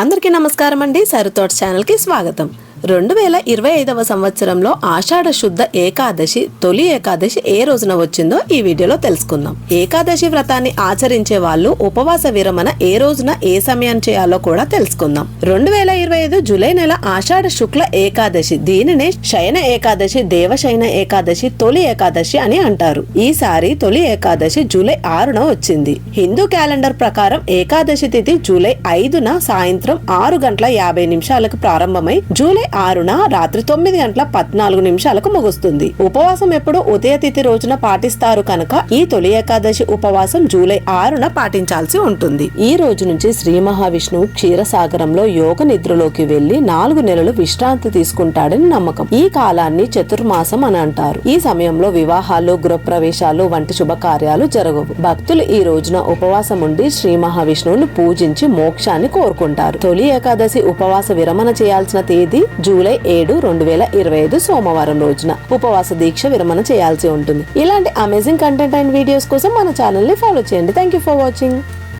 అందరికీ నమస్కారం అండి. సరితోట ఛానల్కి స్వాగతం. రెండు వేల ఇరవై ఐదవ సంవత్సరంలో ఆషాఢ శుద్ధ ఏకాదశి తొలి ఏకాదశి ఏ రోజున వచ్చిందో ఈ వీడియోలో తెలుసుకుందాం. ఏకాదశి వ్రతాన్ని ఆచరించే వాళ్ళు ఉపవాస విరమణ ఏ రోజున ఏ సమయం చేయాలో కూడా తెలుసుకుందాం. రెండు వేల ఇరవై ఐదు జూలై నెల ఆషాఢ శుక్ల ఏకాదశి దీనినే శయన ఏకాదశి దేవశయన ఏకాదశి తొలి ఏకాదశి అని అంటారు. ఈసారి తొలి ఏకాదశి జూలై ఆరున వచ్చింది. హిందూ క్యాలెండర్ ప్రకారం ఏకాదశి తిథి జూలై ఐదున సాయంత్రం ఆరు గంటల యాభై నిమిషాలకు ప్రారంభమై జూలై ఆరున రాత్రి తొమ్మిది గంటల పద్నాలుగు నిమిషాలకు ముగుస్తుంది. ఉపవాసం ఎప్పుడు ఉదయ తిథి రోజున పాటిస్తారు కనుక ఈ తొలి ఏకాదశి ఉపవాసం జూలై ఆరున పాటించాల్సి ఉంటుంది. ఈ రోజు నుంచి శ్రీ మహావిష్ణువు క్షీరసాగరంలో యోగ నిద్రలోకి వెళ్ళి నాలుగు నెలలు విశ్రాంతి తీసుకుంటాడని నమ్మకం. ఈ కాలాన్ని చతుర్మాసం అని అంటారు. ఈ సమయంలో వివాహాలు గృహప్రవేశాలు వంటి శుభకార్యాలు జరగవు. భక్తులు ఈ రోజున ఉపవాసం ఉండి శ్రీ మహావిష్ణువును పూజించి మోక్షాన్ని కోరుకుంటారు. తొలి ఏకాదశి ఉపవాస విరమణ చేయాల్సిన తేదీ జూలై ఏడు రెండు వేల ఇరవై ఐదు సోమవారం రోజున ఉపవాస దీక్ష విరమణ చేయాల్సి ఉంటుంది. ఇలాంటి అమేజింగ్ కంటెంట్ అండ్ వీడియోస్ కోసం మన ఛానల్ని ఫాలో చేయండి. Thank you for watching